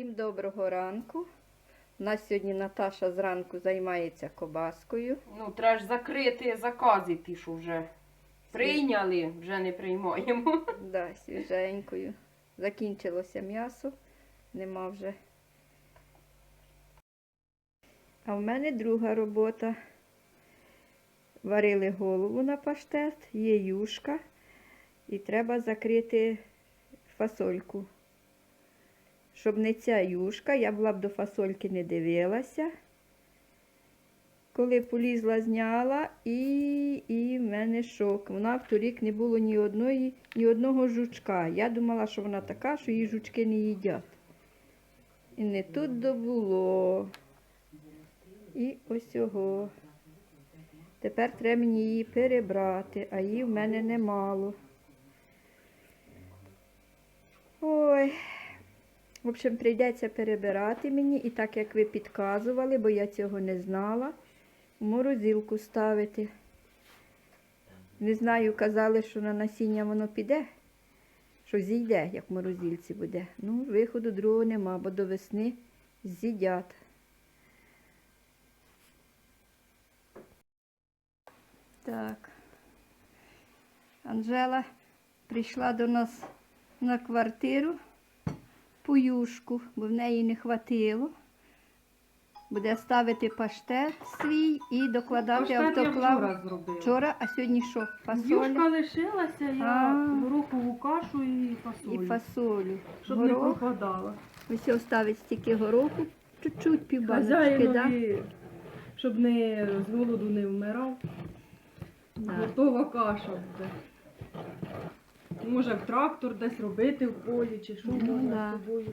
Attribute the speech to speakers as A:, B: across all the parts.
A: Всім доброго ранку. У нас сьогодні Наташа зранку займається кобаскою.
B: Ну, треба ж закрити закази ті, що вже прийняли, вже не приймаємо.
A: Да, свіженькою. Закінчилося м'ясо, нема вже. А в мене друга робота. Варили голову на паштет, є юшка, і треба закрити фасольку. Щоб не ця юшка, я була б до фасольки не дивилася. Коли полізла, зняла, і, і в мене шок. Вона в торік не було ні одної, ні одного жучка. Я думала, що вона така, що її жучки не їдять. І не тут добуло. І ось його. Тепер треба мені її перебрати, а її в мене немало. Ой. В общем, прийдеться перебирати мені, і так як ви підказували, бо я цього не знала, в морозилку ставити. Не знаю, казали, що на насіння воно піде, що зійде, як в морозильці буде. Ну, виходу другого нема, бо до весни з'їдять. Так. Анжела прийшла до нас на квартиру юшку, бо в неї не хватило. Буде ставити паштет свій і докладати
B: Паштет я
A: автоклав.
B: вчора зробила.
A: Вчора, а сьогодні що?
B: Юшка лишилася, я
A: А.
B: горохову кашу і фасолю.
A: і фасолю.
B: Щоб не
A: Горох.
B: пропадала.
A: Ось його ставить стільки гороху, чуть-чуть півбаночки, да?
B: Хазяїнові, щоб не з голоду не вмирав.
A: Да.
B: Готова каша буде. Може в трактор десь робити в полі чи що
A: Ну,
B: можна
A: да.
B: з собою.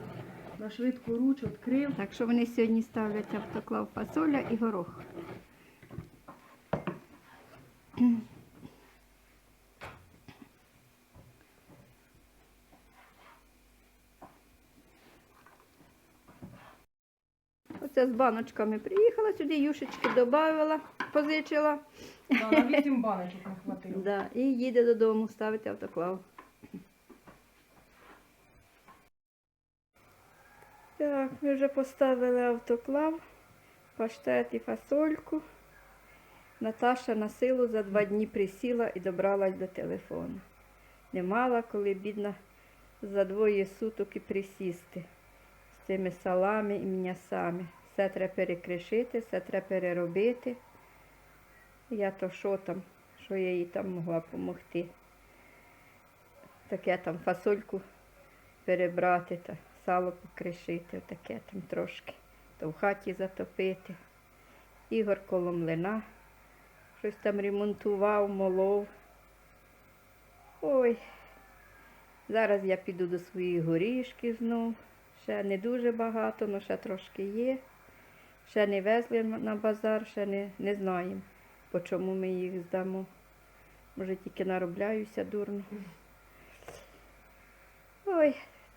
B: На швидку руч відкрив.
A: Так що вони сьогодні ставлять автоклав фасоля і горох. Оце з баночками приїхала сюди, юшечки додавала, позичила.
B: Да, на вісім баночок не хватило.
A: Да, і їде додому ставити автоклав. Так, ми вже поставили автоклав, паштет і фасольку. Наташа на силу за два дні присіла і добралась до телефону. Не мала, коли бідна за двоє суток і присісти з цими салами і м'ясами. Все треба перекришити, все треба переробити. Я то що там, що я їй там могла допомогти. Таке там фасольку перебрати та сало покришити, таке там трошки. То в хаті затопити. Ігор коло млина. Щось там ремонтував, молов. Ой. Зараз я піду до своїх горішків знов. Ще не дуже багато, але ще трошки є. Ще не везли на базар, ще не, не знаємо, по чому ми їх здамо. Може, тільки наробляюся дурно. Ой,